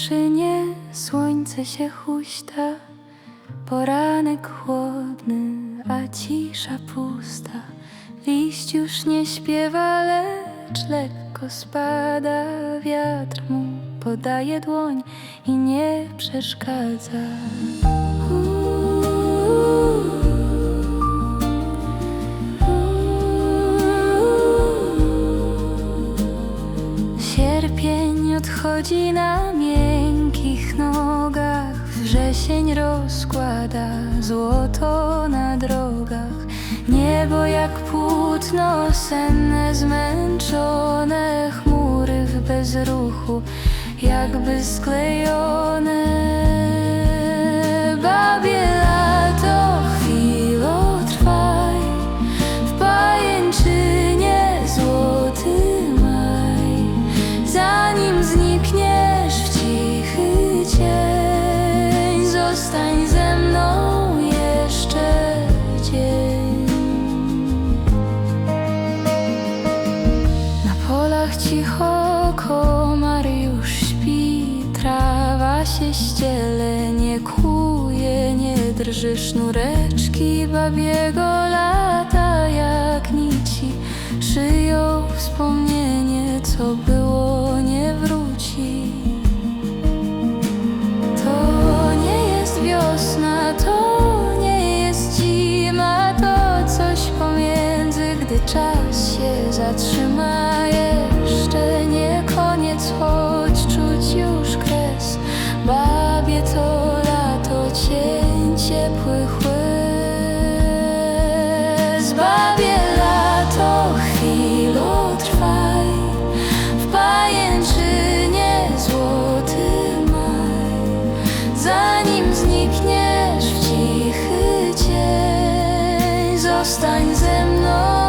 zmęczynie słońce się huśta, poranek chłodny, a cisza pusta. Liść już nie śpiewa, lecz lekko spada. Wiatr mu podaje dłoń i nie przeszkadza. Odchodzi na miękkich nogach, wrzesień rozkłada złoto na drogach. Niebo jak płótno senne, zmęczone chmury w bezruchu, jakby sklejone. Zostań ze mną jeszcze dzień. Na polach cicho komar już śpi, trawa się ściele, nie kłuje, nie drży sznureczki babiego lata jak nici. Szyją wspomnienie, co było, czas się zatrzyma. Jeszcze nie koniec, choć czuć już kres. Babie to lato, cień ciepłych łez. Babie lato, chwilo trwaj, w pajęczynie złoty maj. Zanim znikniesz w cichy cień, zostań ze mną